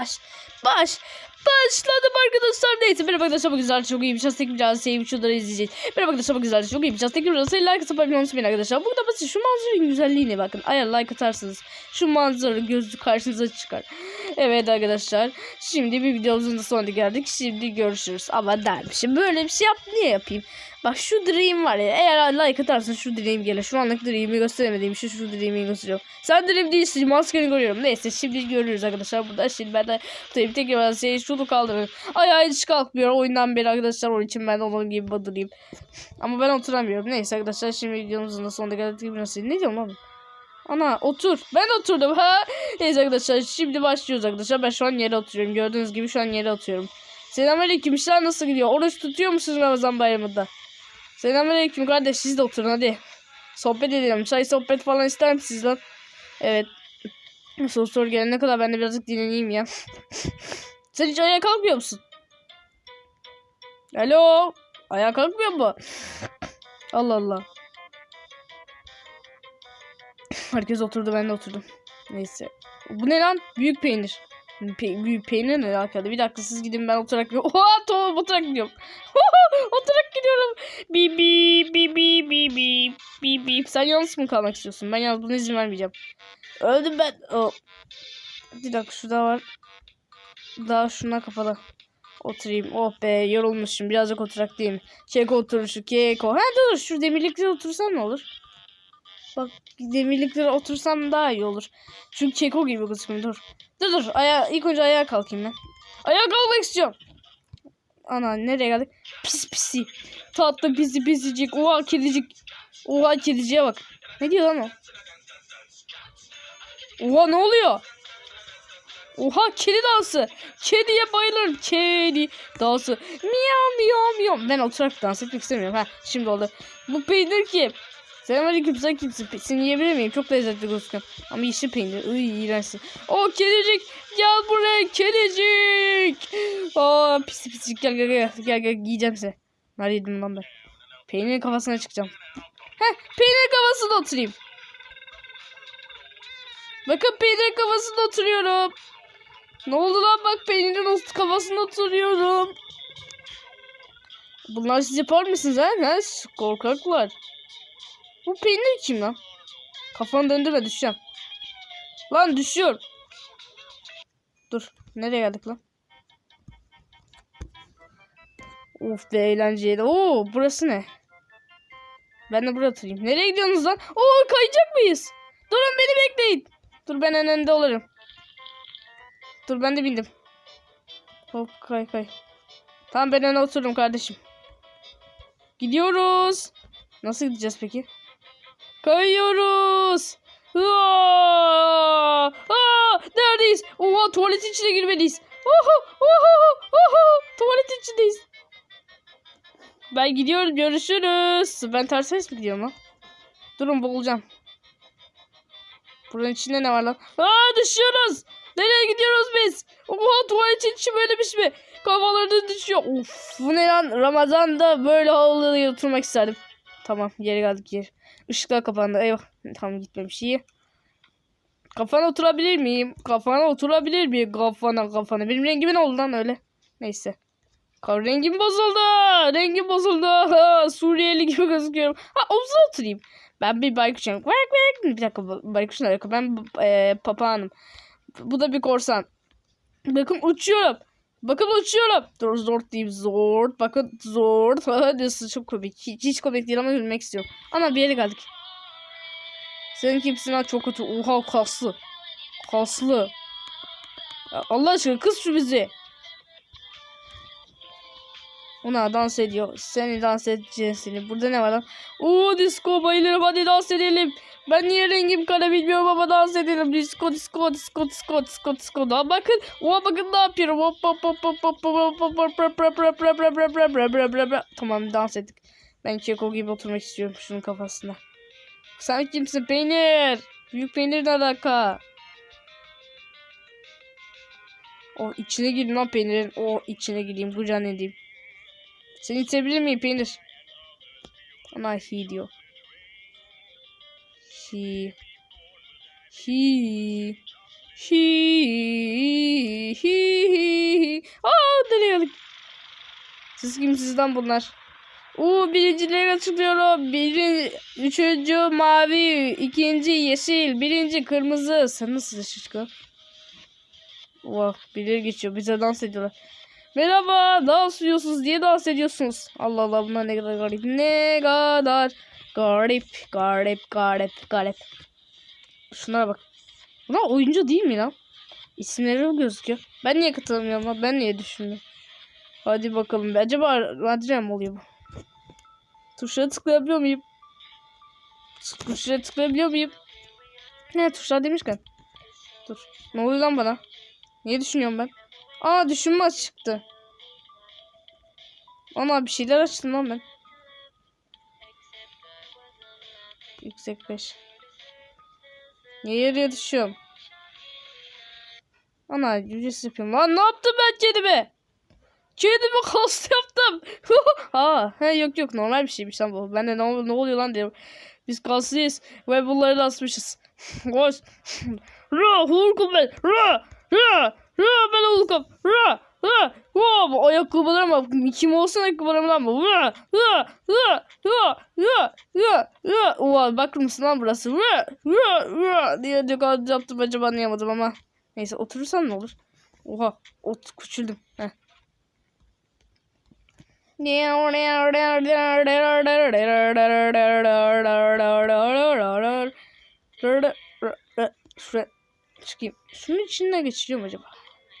baş. Baş. Başladım arkadaşlar. Neyse merhaba arkadaşlar bugün güzel çok iyi bir şey. Tek biraz sevip şunları izleyeceğiz. Merhaba arkadaşlar bugün güzel çok iyi bir şey. Tek biraz like atıp olmayı arkadaşlar. Burada basit şu manzaranın güzelliğine bakın. Eğer like atarsınız şu manzara gözü karşınıza çıkar. Evet arkadaşlar. Şimdi bir videomuzun da sonuna geldik. Şimdi görüşürüz. Ama dermişim. Böyle bir şey yap niye yapayım? Bak şu dream var ya. Eğer like atarsan şu dream gelir. Şu anlık dream'i gösteremediğim şu şu dream'i gösteriyorum. Sen dream değilsin. Maskeni görüyorum. Neyse şimdi görürüz arkadaşlar. Burada şimdi ben de tabii tekrar şey şunu kaldırın. Ayağı hiç kalkmıyor. Oyundan beri arkadaşlar onun için ben onun gibi badırayım. Ama ben oturamıyorum. Neyse arkadaşlar şimdi videomuzun da sonuna geldik. Ne diyorum abi? Ana otur. Ben oturdum ha. Neyse arkadaşlar şimdi başlıyoruz arkadaşlar. Ben şu an yere oturuyorum. Gördüğünüz gibi şu an yere oturuyorum. Selamünaleyküm. İşler nasıl gidiyor? Oruç tutuyor musunuz Ramazan bayramında? Selamünaleyküm kardeş. Siz de oturun hadi. Sohbet edelim. Çay sohbet falan ister misiniz lan? Evet. Soru soru gelene kadar ben de birazcık dinleneyim ya. Sen hiç ayağa kalkmıyor musun? Alo. Ayağa kalkmıyor mu? Allah Allah. Herkes oturdu ben de oturdum. Neyse. Bu ne lan? Büyük peynir. Pe büyük peynir ne alakalı? Bir dakika siz gidin ben oturarak gidiyorum. Oha tamam oturarak gidiyorum. oturarak gidiyorum. Bi bi bi bi bi bi bi bi. Sen yalnız mı kalmak istiyorsun? Ben yalnız buna izin vermeyeceğim. Öldüm ben. Oh. Bir dakika şurada var. Daha şuna kapalı. Oturayım. Oh be yorulmuşum. Birazcık oturak değil mi? Keko oturuşu keko. Ha dur şu demirlikleri otursam ne olur? Bak demirliklere otursam daha iyi olur. Çünkü keko gibi gözüküyor. Dur. Dur dur. Aya ilk önce ayağa kalkayım ben. Ayağa kalkmak istiyorum. Ana nereye geldik? Pis pisi. Tatlı pisi pisicik. Oha kedicik. Oha kediciye bak. Ne diyor lan o? Oha ne oluyor? Oha kedi dansı. Kediye bayılır. Kedi dansı. Miyav miyav miyav. Ben oturarak dans etmek istemiyorum. Ha şimdi oldu. Bu peynir kim? Selamünaleyküm sen kimsin? Seni yiyebilir miyim? Çok lezzetli gözüküyor. Ama yeşil peynir. Iy iğrençsin. O kedicik gel buraya kedicik. Aa pis pisicik gel gel gel. Gel gel giyeceğim seni. Nerede yedim lan ben? Peynirin kafasına çıkacağım. Heh peynirin kafasına oturayım. Bakın peynirin kafasında oturuyorum. Ne oldu lan bak peynirin kafasında oturuyorum. Bunlar siz yapar mısınız ha? ha? Korkaklar. Bu peynir kim lan? Kafanı döndürme düşeceğim. Lan düşüyor. Dur. Nereye geldik lan? Of be eğlenceli. Oo burası ne? Ben de buraya oturayım. Nereye gidiyorsunuz lan? Oo kayacak mıyız? Durun beni bekleyin. Dur ben en önde olurum. Dur ben de bindim. Hop kay kay. Tamam ben öne oturdum kardeşim. Gidiyoruz. Nasıl gideceğiz peki? Kayıyoruz. Aa! Aa! Neredeyiz? Oha tuvaletin içine girmeliyiz. Oho! Oho! Oho! Tuvaletin içindeyiz. Ben gidiyorum. Görüşürüz. Ben ters mi gidiyorum lan? Durun boğulacağım. Buranın içinde ne var lan? Aa düşüyoruz. Nereye gidiyoruz biz? Oha tuvaletin içi böylemiş mi? Kafalarınız düşüyor. Of bu ne lan? Ramazan'da böyle halıya oturmak isterdim. Tamam geri geldik yer. Işıklar kapandı. Eyvah. Tamam gitmemiş iyi. Kafana oturabilir miyim? Kafana oturabilir miyim? Kafana kafana. Benim rengim ne oldu lan öyle? Neyse. Kar rengim bozuldu. Rengim bozuldu. Ha, Suriyeli gibi gözüküyorum. Ha omzuna oturayım. Ben bir baykuşum. Vak vak. Bir dakika baykuş ne alaka? Ben e, papağanım. Bu da bir korsan. Bakın uçuyorum. Bakın uçuyorum. Dur zor diyeyim zor. Bakın zor. Hadi çok komik. Hiç, hiç komik değil ama gülmek istiyorum. Ama bir yere geldik. Sen kimsin çok kötü. Oha kaslı. Kaslı. Ya Allah aşkına kız şu bizi. Ona dans ediyor. Seni dans edeceğiz seni. Burada ne var lan? Oo disco bayılırım hadi dans edelim. Ben niye rengim kara bilmiyorum ama dans edelim. Disco disco disco disco disco disco. Daha bakın. Oha bakın ne yapıyorum. Hop hop hop hop hop hop hop hop hop. Tamam dans ettik. Ben Keko gibi oturmak istiyorum şunun kafasına. Sen kimsin peynir? Büyük peynir ne alaka? O içine girdim lan peynirin. O içine gireyim. Bu can edeyim. Seni itebilir miyim peynir? Ana he diyor. He. He. Hi hi hi. Aa nereye geldik? Siz kimsizden bunlar? Oo birincileri açıklıyorum. Birinci, üçüncü mavi, ikinci yeşil, birinci kırmızı. Sen nasıl şişko? Vah birileri geçiyor. Bize dans ediyorlar. Merhaba dans ediyorsunuz diye dans ediyorsunuz. Allah Allah bunlar ne kadar garip. Ne kadar garip garip garip garip. Şunlara bak. Bunlar oyuncu değil mi lan? İsimleri gözüküyor. Ben niye katılamıyorum lan? Ben niye düşünmüyorum? Hadi bakalım. Acaba Adrian mı oluyor bu? Tuşlara tıklayabiliyor muyum? Tuşlara tıklayabiliyor muyum? Ne tuşlar demişken. Dur. Ne oluyor lan bana? Niye düşünüyorum ben? Aa düşünme çıktı. Ana bir şeyler açtım lan ben. Yüksek 5. Niye yarıya düşüyorum? Ana ücretsiz yapıyorum. Lan ne yaptım ben kedime? Kedime kast yaptım. Aa, he yok yok normal bir şeymiş lan bu. Ben de ne, ne oluyor lan diyorum. Biz kaslıyız ve bunları da asmışız. Koş. Ra hulkum ben. Ra. Ra. Rıh ben Hulk'um. Rıh. Rıh. Rıh. Bu ayakkabılarıma bak. Mickey Mouse'un ayakkabılarımdan bu. Rıh. Rıh. Rıh. Rıh. Rıh. Rıh. Rıh. Ulan bakır mısın lan burası? Rıh. Rıh. Rıh. Diye dekod yaptım acaba anlayamadım ama. Neyse oturursam ne olur? Oha. Ot küçüldüm. Heh. Şuraya çıkayım. Şunun içinden geçeceğim acaba?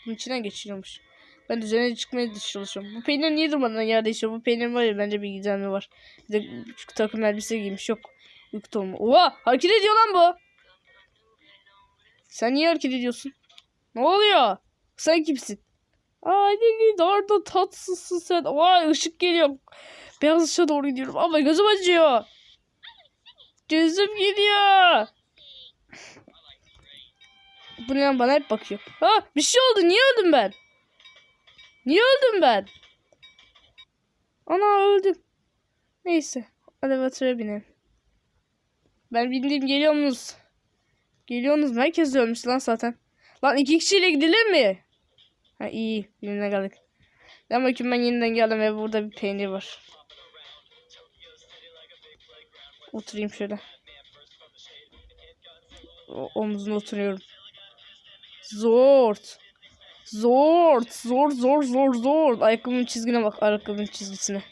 Bunun içinden geçiriyormuş. Ben üzerine çıkmaya çalışıyorum. Bu peynir niye durmadan yer değişiyor? Bu peynir var ya bence bir gizemli var. Bir de küçük takım elbise giymiş. Yok. Büyük tohumu. Oha! Hareket ediyor lan bu. Sen niye hareket ediyorsun? Ne oluyor? Sen kimsin? Ay ne kadar da tatsızsın sen. Vay ışık geliyor. Beyaz ışığa doğru gidiyorum ama gözüm acıyor. Gözüm gidiyor. Bu ne bana hep bakıyor. Ha bir şey oldu niye öldüm ben? Niye öldüm ben? Ana öldüm. Neyse. Elevatöre binelim. Ben bindim geliyor musunuz? Geliyorsunuz. Herkes ölmüş lan zaten. Lan iki kişiyle gidilir mi? Ha iyi. Yeniden geldik. Ben bakayım ben yeniden geldim ve burada bir peynir var. Oturayım şöyle. O, omzuna oturuyorum. Zor. Zor. Zor zor zor zor. Ayakkabımın çizgine bak. Ayakkabımın çizgisine.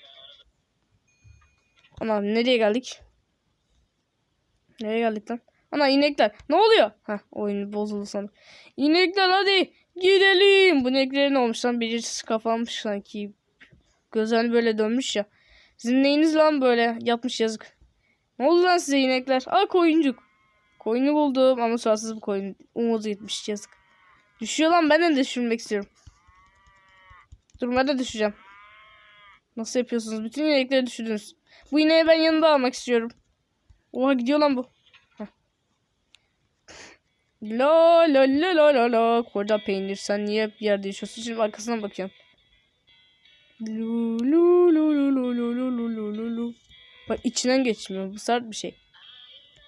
Ana nereye geldik? Nereye geldik lan? Ana inekler. Ne oluyor? Ha oyun bozuldu sanırım. İnekler hadi gidelim. Bu ineklerin olmuş lan birisi kapanmış sanki. Gözlerini böyle dönmüş ya. Sizin neyiniz lan böyle yapmış yazık. Ne oldu lan size inekler? Aa koyuncuk. Koyunu buldum ama suratsız bu koyun. Umudu gitmiş yazık. Düşüyor lan ben de düşürmek istiyorum. Dur ben de düşeceğim. Nasıl yapıyorsunuz? Bütün inekleri düşürdünüz. Bu ineği ben yanında almak istiyorum. Oha gidiyor lan bu. La la la la la la. Koca peynir sen niye hep yerde yaşıyorsun? Şimdi arkasına bakıyorum. Lu lu lu lu lu lu lu lu lu lu lu. Bak içinden geçmiyor. Bu sert bir şey.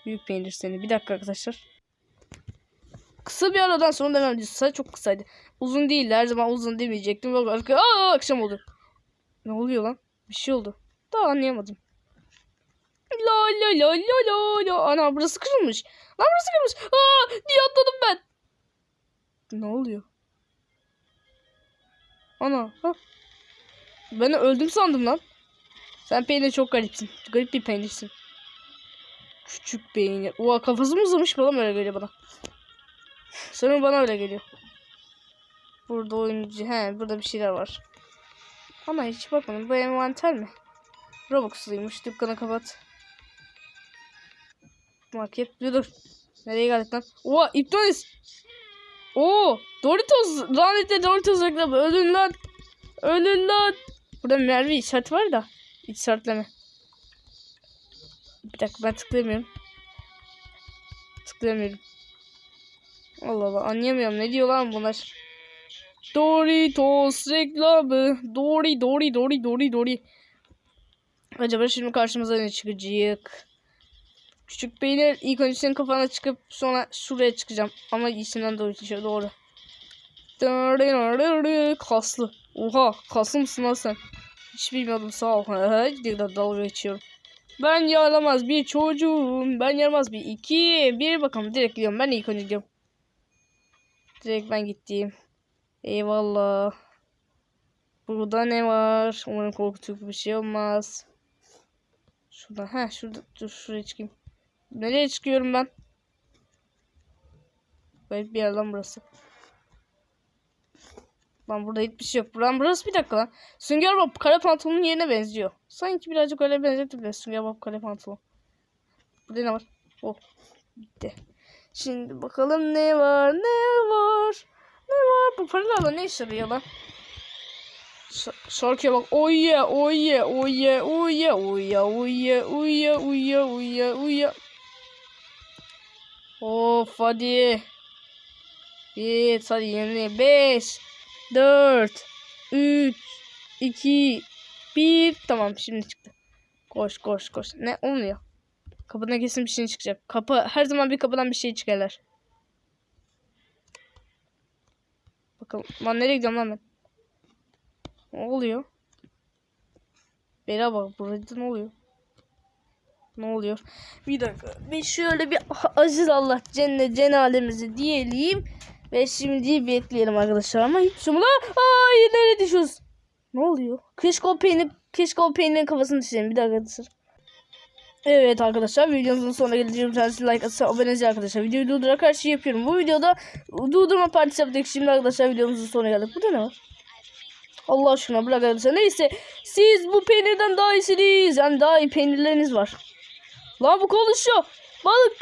Büyük peynir seni. Bir dakika arkadaşlar. Kısa bir aradan sonra devam edeceğiz. çok kısaydı. Uzun değildi. Her zaman uzun demeyecektim. Bak arka... Aa, akşam oldu. Ne oluyor lan? Bir şey oldu. Daha anlayamadım. La la la la la la. Ana burası kırılmış. Lan burası kırılmış. Aa niye atladım ben? Ne oluyor? Ana. Ha. Ben öldüm sandım lan. Sen peynir çok garipsin. Garip bir peynirsin. Küçük peynir. Oha kafası mı uzamış falan öyle geliyor bana. Sanırım bana öyle geliyor. Burada oyuncu. He burada bir şeyler var. Ama hiç bakmadım. Bu envanter mi? Robux'lıymış. Dükkanı kapat. Market. Dur dur. Nereye geldik lan? Oha iptaliz. Oo Doritos. Lanetli Doritos reklamı. Ölün lan. Ölün lan. Burada Merve işaret var da. İşaretleme. Bir dakika ben tıklayamıyorum. Tıklayamıyorum. Allah Allah anlayamıyorum. Ne diyor lan bunlar? Doritos reklamı. Dori Dori Dori Dori Dori. Acaba şimdi karşımıza ne çıkacak? Küçük peynir ilk önce senin kafana çıkıp sonra şuraya çıkacağım. Ama içinden doğru geçiyor doğru. Kaslı. Oha kaslı mısın lan sen? Hiç bilmiyordum sağ ol. Cidden dalga geçiyorum. Ben yaramaz bir çocuğum. Ben yaramaz bir iki. Bir bakalım direkt gidiyorum. Ben ilk önce gidiyorum. Direkt ben gittim. Eyvallah. Burada ne var? Umarım korkutucu bir şey olmaz. Şurada. Ha şurada. Dur şuraya çıkayım. Nereye çıkıyorum ben? Garip bir yer burası. Lan burada hiçbir şey yok. Lan burası bir dakika lan. Sünger Bob kare pantolonun yerine benziyor. Sanki birazcık öyle benzetti bile Sünger Bob kare pantolon. Burada ne var? Oh. Bitti. Şimdi bakalım ne var ne var. Ne var? Bu paralarla ne işe yarıyor lan? Ş- şarkıya bak. Oh yeah, oh yeah, oh yeah, oh yeah, oh yeah. Of hadi. Bir, hadi yeni. Beş, dört, üç, iki, bir. Tamam şimdi çıktı. Koş koş koş. Ne olmuyor? Kapıdan kesin bir şey çıkacak. Kapı her zaman bir kapıdan bir şey çıkarlar. Bakalım. Lan nereye gidiyorum lan ben? Ne oluyor? Bera bak burada ne oluyor? Ne oluyor? Bir dakika. Bir şöyle bir aziz Allah cennet cenalemizi diyelim. Ve şimdi bekleyelim arkadaşlar ama hiç şey Ay nereye düşüyoruz? Ne oluyor? Keşke peynir, keşke peynirin kafasını düşelim. Bir dakika arkadaşlar. Evet arkadaşlar videomuzun sonuna geleceğim. Tanesi like atsa abone arkadaşlar. Videoyu durdurarak her şeyi yapıyorum. Bu videoda durdurma partisi yaptık. Şimdi arkadaşlar videomuzun sonuna geldik. Burada ne var? Allah aşkına bırak arkadaşlar. Neyse siz bu peynirden daha iyisiniz. Yani daha iyi peynirleriniz var. Lan bu konuşuyor. Balık